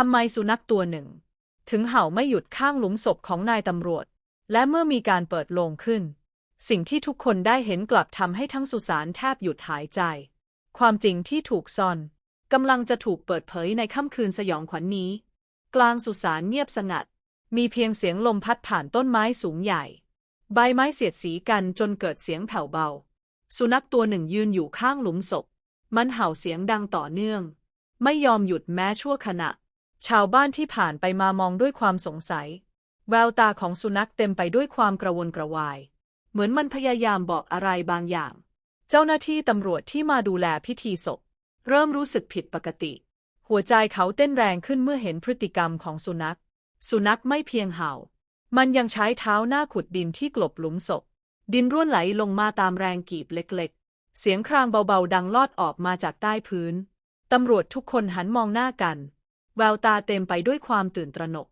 ทำไมสุนัขตัวหนึ่ง ถึงเห่าไม่หยุดข้างหลุมศพของนายตำรวจ และเมื่อมีการเปิดโลงขึ้น สิ่งที่ทุกคนได้เห็นกลับทำให้ทั้งสุสานแทบหยุดหายใจ ความจริงที่ถูกซ่อนกำลังจะถูกเปิดเผยในค่ำคืนสยองขวัญนนี้ กลางสุสานเงียบสงัด มีเพียงเสียงลมพัดผ่านต้นไม้สูงใหญ่ ใบไม้เสียดสีกันจนเกิดเสียงแผ่วเบา สุนัขตัวหนึ่งยืนอยู่ข้างหลุมศพ มันเห่าเสียงดังต่อเนื่อง ไม่ยอมหยุดแม้ชั่วขณะ ชาวบ้านที่ผ่านไปมามองด้วยความสงสัย แววตาของสุนัขเต็มไปด้วยความกระวนกระวาย เหมือนมันพยายามบอกอะไรบางอย่าง เจ้าหน้าที่ตำรวจที่มาดูแลพิธีศพ เริ่มรู้สึกผิดปกติ หัวใจเขาเต้นแรงขึ้นเมื่อเห็นพฤติกรรมของสุนัข สุนัขไม่เพียงเห่า มันยังใช้เท้าหน้าขุดดินที่กลบหลุมศพ ดินร่วนไหลลงมาตามแรงกีบเล็กๆ เสียงครางเบาๆ ดังลอดออกมาจากใต้พื้น ตำรวจทุกคนหันมองหน้ากัน แววตาเต็มไปด้วยความตื่นตระหนก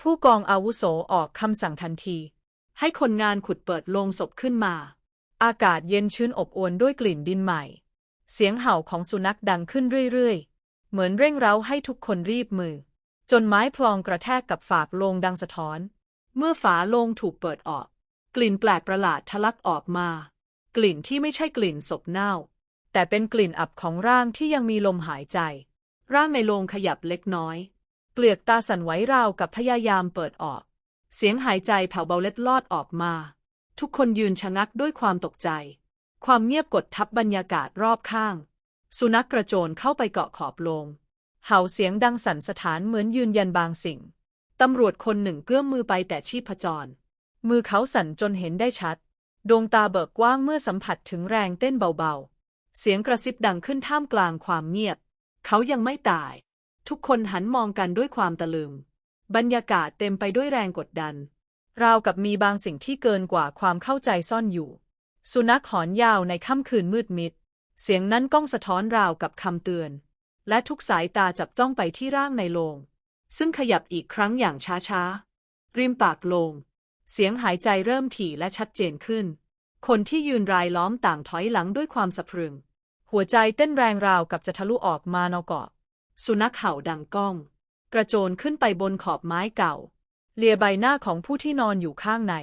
ผู้กองอาวุโสออกคำสั่งทันที ให้คนงานขุดเปิดโลงศพขึ้นมา อากาศเย็นชื้นอบอวลด้วยกลิ่นดินใหม่ เสียงเห่าของสุนัขดังขึ้นเรื่อยๆ เหมือนเร่งเร้าให้ทุกคนรีบมือ จนไม้พลองกระแทกกับฝากโลงดังสะท้อน เมื่อฝาโลงถูกเปิดออก กลิ่นแปลกประหลาดทะลักออกมา กลิ่นที่ไม่ใช่กลิ่นศพเน่า แต่เป็นกลิ่นอับของร่างที่ยังมีลมหายใจ ร่างในโลงขยับเล็กน้อย เปลือกตาสั่นไหวราวกับพยายามเปิดออก เสียงหายใจแผ่วเบาเล็ดลอดออกมา ทุกคนยืนชะงักด้วยความตกใจ ความเงียบกดทับบรรยากาศรอบข้าง สุนัขกระโจนเข้าไปเกาะขอบโลง เห่าเสียงดังสั่นสถานเหมือนยืนยันบางสิ่ง ตำรวจคนหนึ่งเกื้อมมือไปแต่ชีพจร มือเขาสั่นจนเห็นได้ชัด ดวงตาเบิกกว้างเมื่อสัมผัสถึงแรงเต้นเบาๆ เสียงกระซิบดังขึ้นท่ามกลางความเงียบ เขายังไม่ตาย ทุกคนหันมองกันด้วยความตะลึง บรรยากาศเต็มไปด้วยแรงกดดัน ราวกับมีบางสิ่งที่เกินกว่าความเข้าใจซ่อนอยู่ สุนัขหอนยาวในค่ำคืนมืดมิด เสียงนั้นก้องสะท้อนราวกับคำเตือน และทุกสายตาจับจ้องไปที่ร่างในโลง ซึ่งขยับอีกครั้งอย่างช้าๆ ริมปากโลง เสียงหายใจเริ่มถี่และชัดเจนขึ้น คนที่ยืนรายล้อมต่างถอยหลังด้วยความสะพรึง หัวใจเต้นแรงราวกับจะทะลุออกมานอกาะสุนัขเห่าดังก้อง กระโจนขึ้นไปบนขอบไม้เก่า เลียใบหน้าของผู้ที่นอนอยู่ข้างใน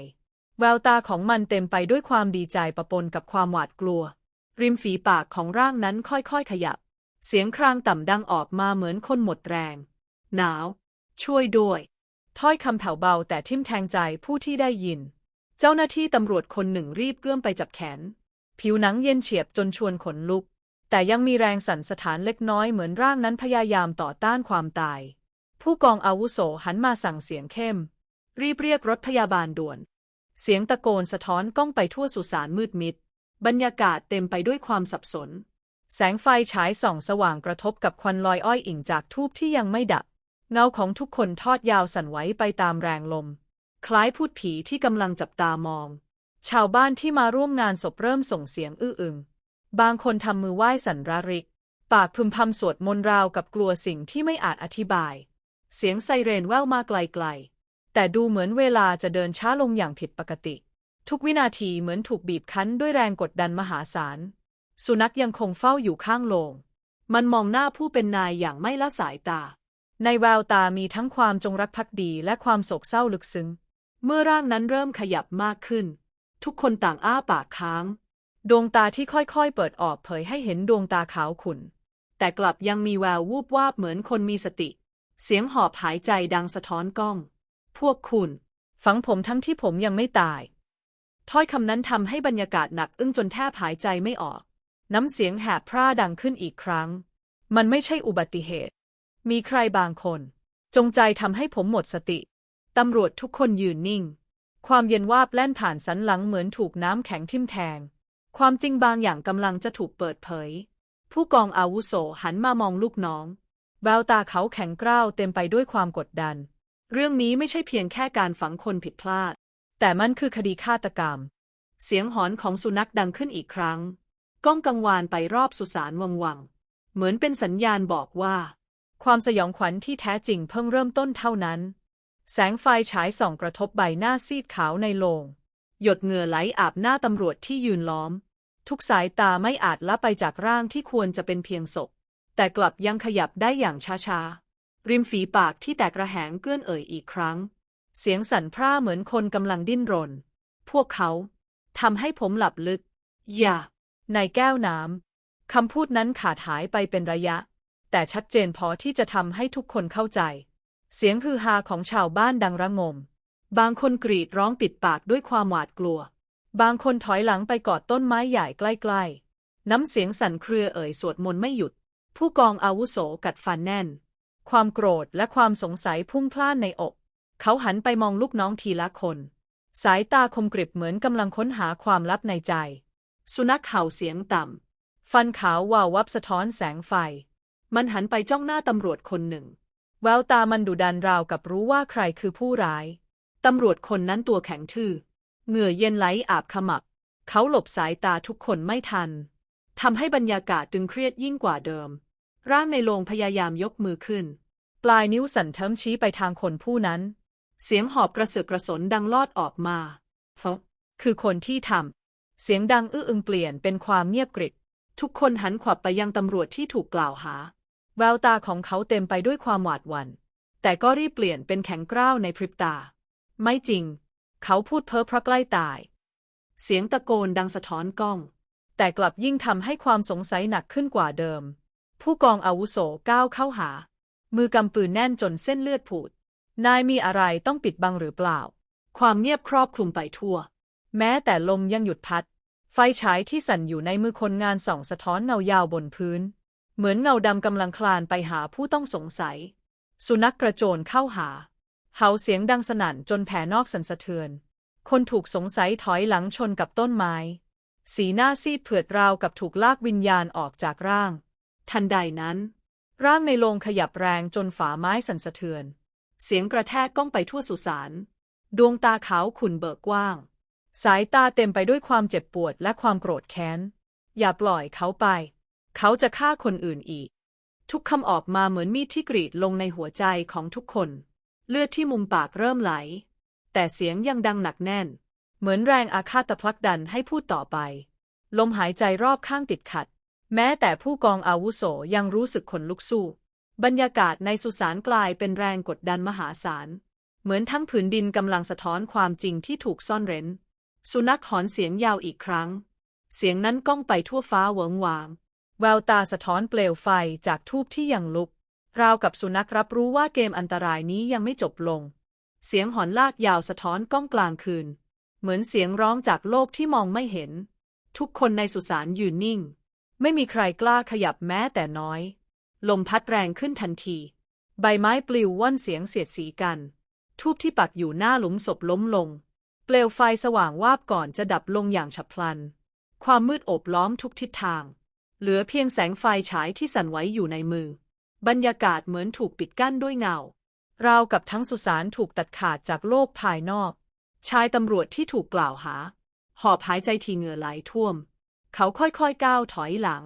แววตาของมันเต็มไปด้วยความดีใจปะปนกับความหวาดกลัว ริมฝีปากของร่างนั้นค่อยๆขยับ เสียงครางต่ำดังออกมาเหมือนคนหมดแรง หนาว ช่วยด้วย ถ้อยคำแผ่วเบาแต่ทิ่มแทงใจผู้ที่ได้ยิน เจ้าหน้าที่ตำรวจคนหนึ่งรีบเกื้อมไปจับแขน ผิวหนังเย็นเฉียบจนชวนขนลุก แต่ยังมีแรงสั่นสะท้านเล็กน้อยเหมือนร่างนั้นพยายามต่อต้านความตาย ผู้กองอาวุโสหันมาสั่งเสียงเข้ม รีบเรียกรถพยาบาลด่วน เสียงตะโกนสะท้อนก้องไปทั่วสุสานมืดมิด บรรยากาศเต็มไปด้วยความสับสน แสงไฟฉายส่องสว่างกระทบกับควันลอยอ้อยอิ่งจากทูบที่ยังไม่ดับ เงาของทุกคนทอดยาวสั่นไหวไปตามแรงลม คล้ายพูดผีที่กำลังจับตามอง ชาวบ้านที่มาร่วมงานศพเริ่มส่งเสียงอื้ออึง บางคนทำมือไหว้สันระริก ปากพึมพำสวดมนต์ราวกับกลัวสิ่งที่ไม่อาจอธิบาย เสียงไซเรนแว่วมาไกลๆ แต่ดูเหมือนเวลาจะเดินช้าลงอย่างผิดปกติ ทุกวินาทีเหมือนถูกบีบคั้นด้วยแรงกดดันมหาศาล สุนัขยังคงเฝ้าอยู่ข้างโลง มันมองหน้าผู้เป็นนายอย่างไม่ละสายตา ในแววตามีทั้งความจงรักภักดีและความโศกเศร้าลึกซึ้ง เมื่อร่างนั้นเริ่มขยับมากขึ้น ทุกคนต่างอ้าปากค้าง ดวงตาที่ค่อยๆ เปิดออกเผยให้เห็นดวงตาขาวขุ่น แต่กลับยังมีแวววูบวาบเหมือนคนมีสติ เสียงหอบหายใจดังสะท้อนกล้อง พวกคุณ ฝังผมทั้งที่ผมยังไม่ตาย ถ้อยคำนั้นทำให้บรรยากาศหนักอึ้งจนแทบหายใจไม่ออก น้ำเสียงแหบพร่าดังขึ้นอีกครั้ง มันไม่ใช่อุบัติเหตุ มีใครบางคน จงใจทำให้ผมหมดสติ ตำรวจทุกคนยืนนิ่ง ความเย็นวาบแล่นผ่านสันหลังเหมือนถูกน้ำแข็งทิ่มแทง ความจริงบางอย่างกำลังจะถูกเปิดเผย ผู้กองอาวุโสหันมามองลูกน้อง แววตาเขาแข็งกร้าวเต็มไปด้วยความกดดัน เรื่องนี้ไม่ใช่เพียงแค่การฝังคนผิดพลาด แต่มันคือคดีฆาตกรรม เสียงหอนของสุนัขดังขึ้นอีกครั้ง ก้องกังวานไปรอบสุสานวังวัง เหมือนเป็นสัญญาณบอกว่า ความสยองขวัญที่แท้จริงเพิ่งเริ่มต้นเท่านั้น แสงไฟฉายส่องกระทบใบหน้าซีดขาวในโลง หยดเหงื่อไหลอาบหน้าตำรวจที่ยืนล้อม ทุกสายตาไม่อาจละไปจากร่างที่ควรจะเป็นเพียงศพ แต่กลับยังขยับได้อย่างช้าๆ ริมฝีปากที่แตกระแหงเกื้อนเอ่ยอีกครั้ง เสียงสั่นพร่าเหมือนคนกำลังดิ้นรน พวกเขาทำให้ผมหลับลึก อย่าในแก้วน้ำคำพูดนั้นขาดหายไปเป็นระยะ แต่ชัดเจนพอที่จะทำให้ทุกคนเข้าใจ เสียงฮือฮาของชาวบ้านดังระงม บางคนกรีดร้องปิดปากด้วยความหวาดกลัว บางคนถอยหลังไปกอดต้นไม้ใหญ่ใกล้ๆ น้ำเสียงสั่นเครือเอ่ยสวดมนต์ไม่หยุด ผู้กองอาวุโสกัดฟันแน่น ความโกรธและความสงสัยพุ่งพล่านในอก เขาหันไปมองลูกน้องทีละคน สายตาคมกริบเหมือนกำลังค้นหาความลับในใจ สุนัขเห่าเสียงต่ำ ฟันขาววาววับสะท้อนแสงไฟ มันหันไปจ้องหน้าตำรวจคนหนึ่ง แววตามันดุดันราวกับรู้ว่าใครคือผู้ร้าย ตำรวจคนนั้นตัวแข็งทื่อ เหงื่อเย็นไหลอาบขมับ เขาหลบสายตาทุกคนไม่ทัน ทำให้บรรยากาศตึงเครียดยิ่งกว่าเดิม ร่างในโรงพยายามยกมือขึ้น ปลายนิ้วสั่นเทิมชี้ไปทางคนผู้นั้น เสียงหอบกระเสือกกระสนดังลอดออกมาเพราะคือคนที่ทำ เสียงดังอื้ออึงเปลี่ยนเป็นความเงียบกริบ ทุกคนหันขวับไปยังตำรวจที่ถูกกล่าวหา แววตาของเขาเต็มไปด้วยความหวาดหวัน่น แต่ก็รีบเปลี่ยนเป็นแข็งกร้าวในพริบตา ไม่จริง เขาพูดเพ้อเพราะใกล้ตาย เสียงตะโกนดังสะท้อนกล้อง แต่กลับยิ่งทำให้ความสงสัยหนักขึ้นกว่าเดิม ผู้กองอาวุโสก้าวเข้าหา มือกำปืนแน่นจนเส้นเลือดผุด นายมีอะไรต้องปิดบังหรือเปล่า ความเงียบครอบคลุมไปทั่ว แม้แต่ลมยังหยุดพัด ไฟฉายที่สั่นอยู่ในมือคนงานส่องสะท้อนเงายาวบนพื้น เหมือนเงาดำกำลังคลานไปหาผู้ต้องสงสัย สุนัขกระโจนเข้าหา เห่าเสียงดังสนั่นจนแผ่นอกสั่นสะเทือน คนถูกสงสัยถอยหลังชนกับต้นไม้ สีหน้าซีดเผือดราวกับถูกลากวิญญาณออกจากร่าง ทันใดนั้น ร่างในโลงขยับแรงจนฝาไม้สั่นสะเทือน เสียงกระแทกก้องไปทั่วสุสาน ดวงตาขาวขุ่นเบิกกว้าง สายตาเต็มไปด้วยความเจ็บปวดและความโกรธแค้น อย่าปล่อยเขาไป เขาจะฆ่าคนอื่นอีก ทุกคำออกมาเหมือนมีดที่กรีดลงในหัวใจของทุกคน เลือดที่มุมปากเริ่มไหล แต่เสียงยังดังหนักแน่น เหมือนแรงอาฆาตพลักดันให้พูดต่อไป ลมหายใจรอบข้างติดขัด แม้แต่ผู้กองอาวุโสยังรู้สึกขนลุกสู้ บรรยากาศในสุสานกลายเป็นแรงกดดันมหาศาล เหมือนทั้งผืนดินกำลังสะท้อนความจริงที่ถูกซ่อนเร้น สุนัขหอนเสียงยาวอีกครั้ง เสียงนั้นก้องไปทั่วฟ้าเวิงวางแววตาสะท้อนเปลวไฟจากทูบที่ยังลุก ราวกับสุนัขรับรู้ว่าเกมอันตรายนี้ยังไม่จบลง เสียงหอนลากยาวสะท้อนก้องกลางคืน เหมือนเสียงร้องจากโลกที่มองไม่เห็น ทุกคนในสุสานยืนนิ่ง ไม่มีใครกล้าขยับแม้แต่น้อย ลมพัดแรงขึ้นทันที ใบไม้ปลิวว่อนเสียงเสียดสีกัน ทูบที่ปักอยู่หน้าหลุมศพล้มลง เปลวไฟสว่างวาบก่อนจะดับลงอย่างฉับพลัน ความมืดโอบล้อมทุกทิศทาง เหลือเพียงแสงไฟฉายที่สั่นไหวอยู่ในมือ บรรยากาศเหมือนถูกปิดกั้นด้วยเงา ราวกับทั้งสุสานถูกตัดขาดจากโลกภายนอก ชายตำรวจที่ถูกกล่าวหา หอบหายใจทีเหงื่อไหลท่วม เขาค่อยๆก้าวถอยหลัง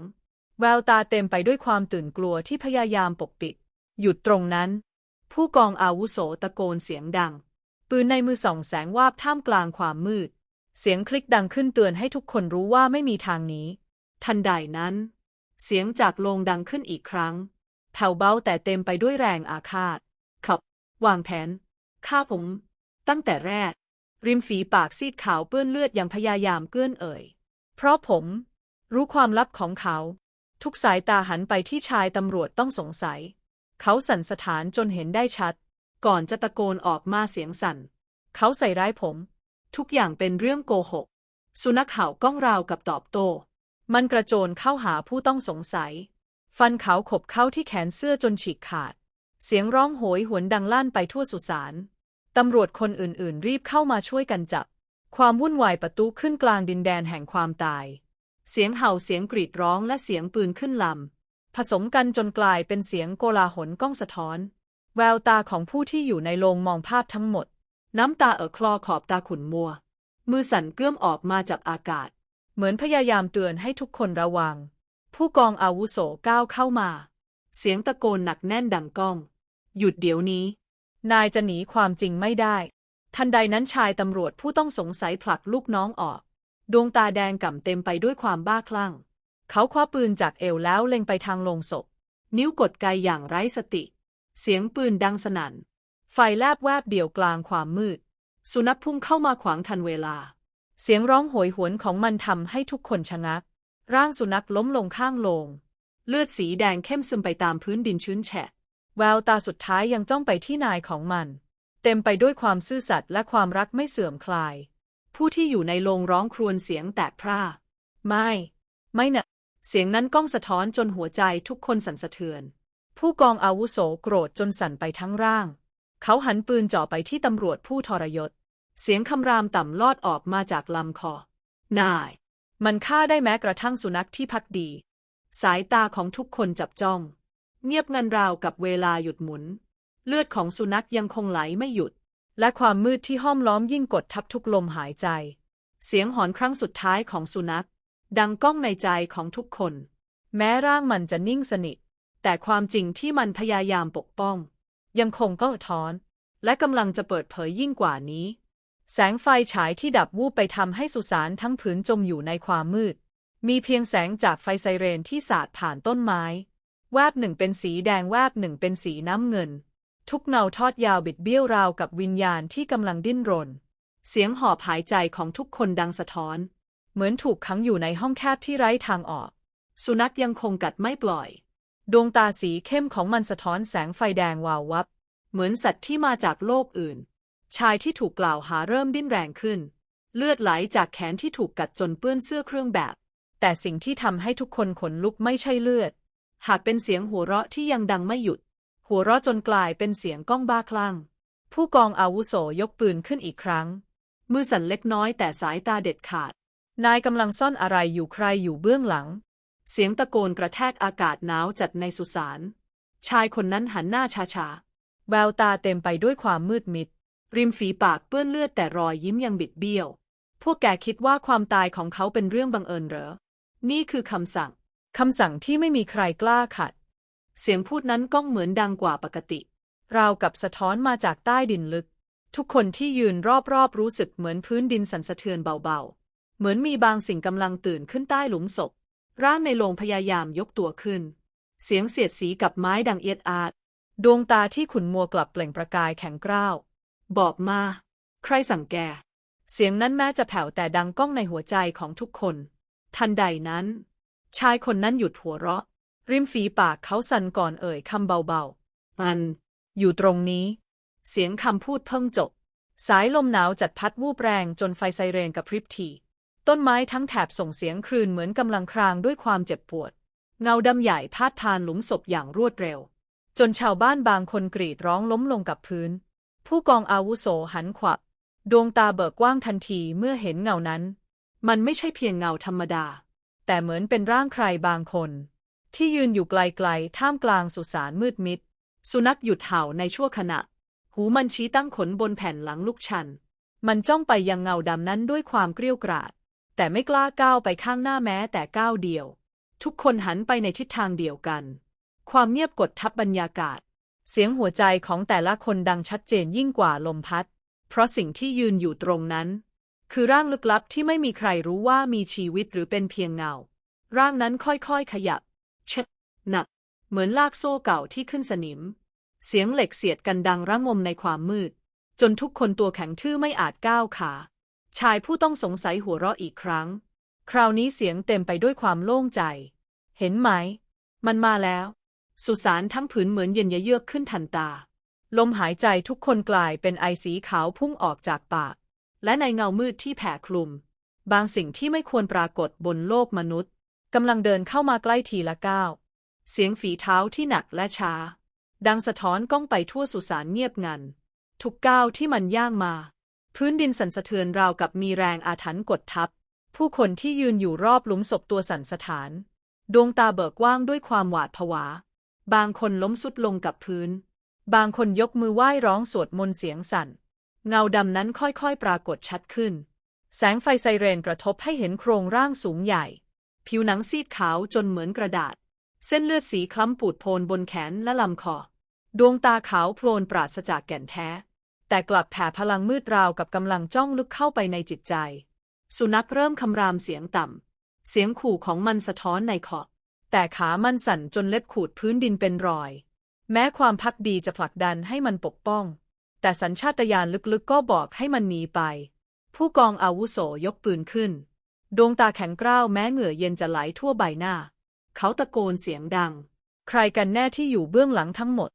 แววตาเต็มไปด้วยความตื่นกลัวที่พยายามปกปิด หยุดตรงนั้น ผู้กองอาวุโสตะโกนเสียงดัง ปืนในมือส่องแสงวาบท่ามกลางความมืด เสียงคลิกดังขึ้นเตือนให้ทุกคนรู้ว่าไม่มีทางนี้ ทันใดนั้น เสียงจากโลงดังขึ้นอีกครั้ง แผ่วเบาแต่เต็มไปด้วยแรงอาฆาต ขับ วางแผนฆ่าผม ตั้งแต่แรก ริมฝีปากซีดขาวเปื้อนเลือดยังพยายามเกื้อนเอ่ย เพราะผม รู้ความลับของเขา ทุกสายตาหันไปที่ชายตำรวจต้องสงสัย เขาสั่นสถานจนเห็นได้ชัด ก่อนจะตะโกนออกมาเสียงสั่น เขาใส่ร้ายผม ทุกอย่างเป็นเรื่องโกหก สุนัขเห่าก้องราวกับตอบโต้มันกระโจนเข้าหาผู้ต้องสงสัย ฟันขาวขบเข้าที่แขนเสื้อจนฉีกขาด เสียงร้องโหยหวนดังลั่นไปทั่วสุสานตำรวจคนอื่นๆ รีบเข้ามาช่วยกันจับ ความวุ่นวายประตูขึ้นกลางดินแดนแห่งความตาย เสียงเห่าเสียงกรีดร้องและเสียงปืนขึ้นลำ ผสมกันจนกลายเป็นเสียงโกลาหลก้องสะท้อน แววตาของผู้ที่อยู่ในโรงมองภาพทั้งหมด น้ำตาเอ่อคลอขอบตาขุ่นมัว มือสั่นเกื้อมออกมาจากอากาศ เหมือนพยายามเตือนให้ทุกคนระวัง ผู้กองอาวุโสก้าวเข้ามา เสียงตะโกนหนักแน่นดังก้อง หยุดเดี๋ยวนี้ นายจะหนีความจริงไม่ได้ ทันใดนั้นชายตำรวจผู้ต้องสงสัยผลักลูกน้องออก ดวงตาแดงก่ำเต็มไปด้วยความบ้าคลั่ง เขาคว้าปืนจากเอวแล้วเล็งไปทางโลงศพ นิ้วกดไกอย่างไร้สติ เสียงปืนดังสนั่น ไฟแลบแวบเดียวกลางความมืด สุนัขพุ่งเข้ามาขวางทันเวลา เสียงร้องโหยหวนของมันทำให้ทุกคนชะงัก ร่างสุนัขล้มลงข้างโลง เลือดสีแดงเข้มซึมไปตามพื้นดินชื้นแฉะ แววตาสุดท้ายยังจ้องไปที่นายของมัน เต็มไปด้วยความซื่อสัตย์และความรักไม่เสื่อมคลาย ผู้ที่อยู่ในโรงร้องครวญเสียงแตกพร่า ไม่ ไม่นะเสียงนั้นก้องสะท้อนจนหัวใจทุกคนสั่นสะเทือน ผู้กองอาวุโสโกรธจนสั่นไปทั้งร่าง เขาหันปืนจ่อไปที่ตำรวจผู้ทรยศ เสียงคำรามต่ำลอดออกมาจากลำคอ นาย มันฆ่าได้แม้กระทั่งสุนัขที่พักดี สายตาของทุกคนจับจ้อง เงียบงันราวกับเวลาหยุดหมุน เลือดของสุนัขยังคงไหลไม่หยุด และความมืดที่ห้อมล้อมยิ่งกดทับทุกลมหายใจ เสียงหอนครั้งสุดท้ายของสุนัข ดังก้องในใจของทุกคน แม้ร่างมันจะนิ่งสนิท แต่ความจริงที่มันพยายามปกป้อง ยังคงก็ท้อน และกำลังจะเปิดเผยยิ่งกว่านี้ แสงไฟฉายที่ดับวูบไปทำให้สุสานทั้งผืนจมอยู่ในความมืด มีเพียงแสงจากไฟไซเรนที่สาดผ่านต้นไม้ แวบหนึ่งเป็นสีแดงแวบหนึ่งเป็นสีน้ำเงิน ทุกเงาทอดยาวบิดเบี้ยวราวกับวิญญาณที่กำลังดิ้นรน เสียงหอบหายใจของทุกคนดังสะท้อน เหมือนถูกขังอยู่ในห้องแคบที่ไร้ทางออก สุนัขยังคงกัดไม่ปล่อย ดวงตาสีเข้มของมันสะท้อนแสงไฟแดงวาววับ เหมือนสัตว์ที่มาจากโลกอื่น ชายที่ถูกกล่าวหาเริ่มดิ้นแรงขึ้น เลือดไหลจากแขนที่ถูกกัดจนเปื้อนเสื้อเครื่องแบบ แต่สิ่งที่ทำให้ทุกคนขนลุกไม่ใช่เลือด หากเป็นเสียงหัวเราะที่ยังดังไม่หยุด หัวเราะจนกลายเป็นเสียงก้องบ้าคลั่ง ผู้กองอาวุโสยกปืนขึ้นอีกครั้ง มือสั่นเล็กน้อยแต่สายตาเด็ดขาด นายกำลังซ่อนอะไรอยู่ใครอยู่เบื้องหลัง เสียงตะโกนกระแทกอากาศหนาวจัดในสุสาน ชายคนนั้นหันหน้าช้าๆ แววตาเต็มไปด้วยความมืดมิด ริมฝีปากเปื้อนเลือดแต่รอยยิ้มยังบิดเบี้ยว พวกแกคิดว่าความตายของเขาเป็นเรื่องบังเอิญเหรอ นี่คือคำสั่ง คำสั่งที่ไม่มีใครกล้าขัด เสียงพูดนั้นก้องเหมือนดังกว่าปกติ ราวกับสะท้อนมาจากใต้ดินลึก ทุกคนที่ยืนรอบๆรู้สึกเหมือนพื้นดินสั่นสะเทือนเบาๆ เหมือนมีบางสิ่งกำลังตื่นขึ้นใต้หลุมศพ ร่างในโรงพยายามยกตัวขึ้น เสียงเสียดสีกับไม้ดังเอียดอาด ดวงตาที่ขุนมัวกลับเปล่งประกายแข็งกร้าว บอกมา ใครสั่งแก เสียงนั้นแม้จะแผ่วแต่ดังก้องในหัวใจของทุกคน ทันใดนั้น ชายคนนั้นหยุดหัวเราะ ริมฝีปากเขาสั่นก่อนเอ่ยคำเบาๆ มัน อยู่ตรงนี้ เสียงคำพูดเพิ่งจบ สายลมหนาวจัดพัดวูบแรงจนไฟไซเรนกับพริบที ต้นไม้ทั้งแถบส่งเสียงครืนเหมือนกำลังครางด้วยความเจ็บปวด เงาดำใหญ่พาดผ่านหลุมศพอย่างรวดเร็ว จนชาวบ้านบางคนกรีดร้องล้มลงกับพื้น ผู้กองอาวุโสหันขวับ ดวงตาเบิกกว้างทันทีเมื่อเห็นเงานั้น มันไม่ใช่เพียงเงาธรรมดา แต่เหมือนเป็นร่างใครบางคน ที่ยืนอยู่ไกลๆ ท่ามกลางสุสานมืดมิด สุนัขหยุดเห่าในชั่วขณะ หูมันชี้ตั้งขนบนแผ่นหลังลูกชัน มันจ้องไปยังเงาดำนั้นด้วยความเกรี้ยวกราด แต่ไม่กล้าก้าวไปข้างหน้าแม้แต่ก้าวเดียว ทุกคนหันไปในทิศทางเดียวกัน ความเงียบกดทับบรรยากาศ เสียงหัวใจของแต่ละคนดังชัดเจนยิ่งกว่าลมพัด เพราะสิ่งที่ยืนอยู่ตรงนั้น คือร่างลึกลับที่ไม่มีใครรู้ว่ามีชีวิตหรือเป็นเพียงเงา ร่างนั้นค่อยๆขยับเช็ดหนัก เหมือนลากโซ่เก่าที่ขึ้นสนิม เสียงเหล็กเสียดกันดังระงมในความมืด จนทุกคนตัวแข็งทื่อไม่อาจก้าวขา ชายผู้ต้องสงสัยหัวเราะอีกครั้ง คราวนี้เสียงเต็มไปด้วยความโล่งใจ เห็นไหม มันมาแล้ว สุสานทั้งผืนเหมือนเย็นเยือกขึ้นทันตา ลมหายใจทุกคนกลายเป็นไอสีขาวพุ่งออกจากปาก และในเงามืดที่แผ่คลุม บางสิ่งที่ไม่ควรปรากฏบนโลกมนุษย์กำลังเดินเข้ามาใกล้ทีละก้าว เสียงฝีเท้าที่หนักและช้า ดังสะท้อนก้องไปทั่วสุสานเงียบงัน ทุกก้าวที่มันย่างมา พื้นดินสั่นสะเทือนราวกับมีแรงอาถรรพ์กดทับ ผู้คนที่ยืนอยู่รอบหลุมศพตัวสั่นสะท้าน ดวงตาเบิกว้างด้วยความหวาดผวา บางคนล้มสุดลงกับพื้น บางคนยกมือไหว้ร้องสวดมนต์เสียงสั่น เงาดำนั้นค่อยๆ ปรากฏชัดขึ้น แสงไฟไซเรนกระทบให้เห็นโครงร่างสูงใหญ่ ผิวหนังซีดขาวจนเหมือนกระดาษ เส้นเลือดสีคล้ำปูดโพนบนแขนและลำคอ ดวงตาขาวโพลนปราศจากแก่นแท้ แต่กลับแผ่พลังมืดราวกับกำลังจ้องลึกเข้าไปในจิตใจ สุนัขเริ่มคำรามเสียงต่ำเสียงขู่ของมันสะท้อนในคอ แต่ขามันสั่นจนเล็บขูดพื้นดินเป็นรอย แม้ความพักดีจะผลักดันให้มันปกป้อง แต่สัญชาตญาณลึกๆก็บอกให้มันหนีไป ผู้กองอาวุโสยกปืนขึ้น ดวงตาแข็งกร้าวแม้เหงื่อเย็นจะไหลทั่วใบหน้า เขาตะโกนเสียงดัง ใครกันแน่ที่อยู่เบื้องหลังทั้งหมด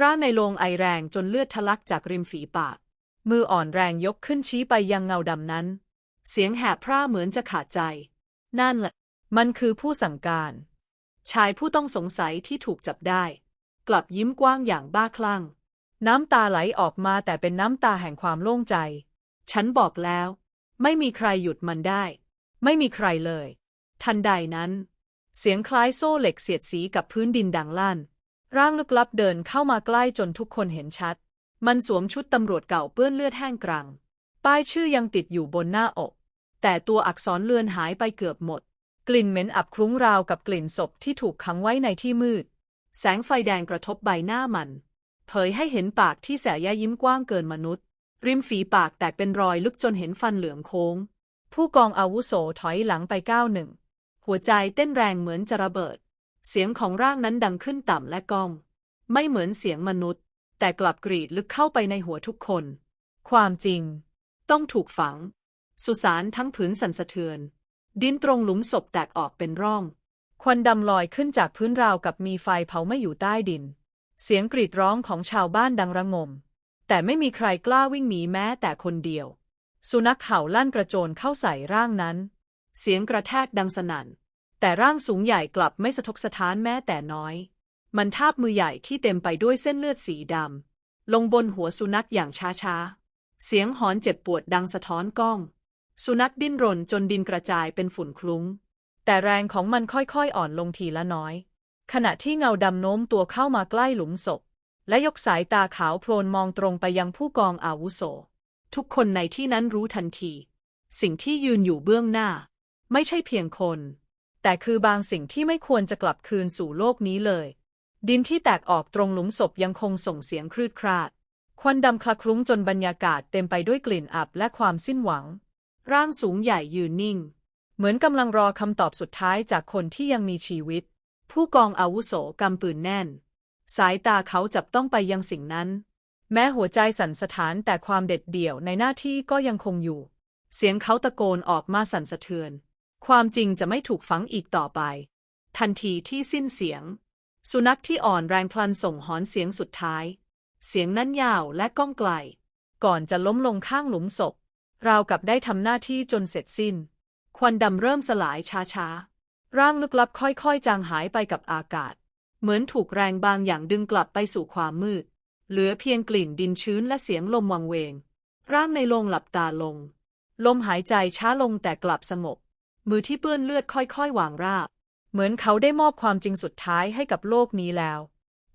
ร่างในโลงไอแรงจนเลือดทะลักจากริมฝีปาก มืออ่อนแรงยกขึ้นชี้ไปยังเงาดำนั้น เสียงแหบพร่าเหมือนจะขาดใจ นั่นแหละ มันคือผู้สั่งการ ชายผู้ต้องสงสัยที่ถูกจับได้ กลับยิ้มกว้างอย่างบ้าคลั่ง น้ำตาไหลออกมาแต่เป็นน้ำตาแห่งความโล่งใจ ฉันบอกแล้ว ไม่มีใครหยุดมันได้ ไม่มีใครเลย ทันใดนั้น เสียงคล้ายโซ่เหล็กเสียดสีกับพื้นดินดังลั่น ร่างลึกลับเดินเข้ามาใกล้จนทุกคนเห็นชัด มันสวมชุดตำรวจเก่าเปื้อนเลือดแห้งกรัง ป้ายชื่อยังติดอยู่บนหน้าอก แต่ตัวอักษรเลือนหายไปเกือบหมด กลิ่นเหม็นอับคลุ้งราวกับกลิ่นศพที่ถูกขังไว้ในที่มืด แสงไฟแดงกระทบใบหน้ามัน เผยให้เห็นปากที่แสยะยิ้มกว้างเกินมนุษย์ ริมฝีปากแตกเป็นรอยลึกจนเห็นฟันเหลืองโค้ง ผู้กองอาวุโสถอยหลังไปก้าวหนึ่ง หัวใจเต้นแรงเหมือนจะระเบิด เสียงของร่างนั้นดังขึ้นต่ำและก้อง ไม่เหมือนเสียงมนุษย์ แต่กลับกรีดลึกเข้าไปในหัวทุกคน ความจริง ต้องถูกฝัง สุสานทั้งผืนสั่นสะเทือน ดินตรงหลุมศพแตกออกเป็นร่อง ควันดำลอยขึ้นจากพื้นราวกับมีไฟเผาไม่อยู่ใต้ดิน เสียงกรีดร้องของชาวบ้านดังระงม แต่ไม่มีใครกล้าวิ่งหนีแม้แต่คนเดียว สุนัขเห่าลั่นกระโจนเข้าใส่ร่างนั้น เสียงกระแทกดังสนั่น แต่ร่างสูงใหญ่กลับไม่สะทกสะท้านแม้แต่น้อย มันทาบมือใหญ่ที่เต็มไปด้วยเส้นเลือดสีดำลงบนหัวสุนัขอย่างช้าๆ เสียงหอนเจ็บปวดดังสะท้อนก้อง สุนัขดิ้นรนจนดินกระจายเป็นฝุ่นคลุ้ง แต่แรงของมันค่อยๆอ่อนลงทีละน้อย ขณะที่เงาดำโน้มตัวเข้ามาใกล้หลุมศพ และยกสายตาขาวโพลนมองตรงไปยังผู้กองอาวุโส ทุกคนในที่นั้นรู้ทันที สิ่งที่ยืนอยู่เบื้องหน้า ไม่ใช่เพียงคน แต่คือบางสิ่งที่ไม่ควรจะกลับคืนสู่โลกนี้เลย ดินที่แตกออกตรงหลุมศพยังคงส่งเสียงครืดคราด ควันดำคละคลุ้งจนบรรยากาศเต็มไปด้วยกลิ่นอับและความสิ้นหวัง ร่างสูงใหญ่ยืนนิ่ง เหมือนกำลังรอคำตอบสุดท้ายจากคนที่ยังมีชีวิต ผู้กองอาวุโสกำปืนแน่น สายตาเขาจับต้องไปยังสิ่งนั้น แม้หัวใจสั่นสะท้านแต่ความเด็ดเดี่ยวในหน้าที่ก็ยังคงอยู่ เสียงเขาตะโกนออกมาสั่นสะเทือน ความจริงจะไม่ถูกฝังอีกต่อไป ทันทีที่สิ้นเสียง สุนัขที่อ่อนแรงพลันส่งหอนเสียงสุดท้าย เสียงนั้นยาวและก้องไกล ก่อนจะล้มลงข้างหลุมศพ ราวกับได้ทำหน้าที่จนเสร็จสิ้น ควันดำเริ่มสลายช้าๆ ร่างลึกลับค่อยๆ จางหายไปกับอากาศ เหมือนถูกแรงบางอย่างดึงกลับไปสู่ความมืด เหลือเพียงกลิ่นดินชื้นและเสียงลมวังเวง ร่างในโลงหลับตาลง ลมหายใจช้าลงแต่กลับสงบ มือที่เปื้อนเลือดค่อยๆ วางราบ เหมือนเขาได้มอบความจริงสุดท้ายให้กับโลกนี้แล้ว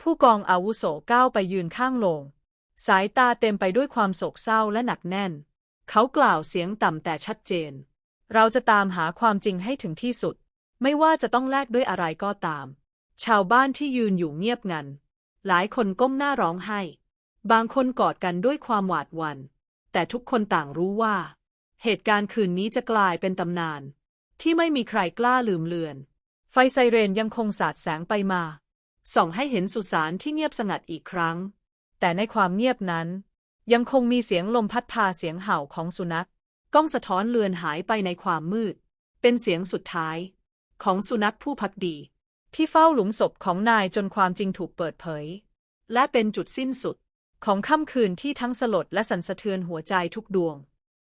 ผู้กองอาวุโสก้าวไปยืนข้างโลง สายตาเต็มไปด้วยความโศกเศร้าและหนักแน่น เขากล่าวเสียงต่ำแต่ชัดเจน เราจะตามหาความจริงให้ถึงที่สุด ไม่ว่าจะต้องแลกด้วยอะไรก็ตาม ชาวบ้านที่ยืนอยู่เงียบงัน หลายคนก้มหน้าร้องไห้ บางคนกอดกันด้วยความหวาดหวัน่น แต่ทุกคนต่างรู้ว่า เหตุการณ์คืนนี้จะกลายเป็นตำนาน ที่ไม่มีใครกล้าลืมเลือน ไฟไซเรนยังคงสาดแสงไปมา ส่องให้เห็นสุสานที่เงียบสงัดอีกครั้ง แต่ในความเงียบนั้น ยังคงมีเสียงลมพัดพาเสียงเห่าของสุนัขก้องสะท้อนเลือนหายไปในความมืด เป็นเสียงสุดท้าย ของสุนัขผู้พักดี ที่เฝ้าหลุมศพของนายจนความจริงถูกเปิดเผย และเป็นจุดสิ้นสุด ของค่ำคืนที่ทั้งสลดและสั่นสะเทือนหัวใจทุกดวง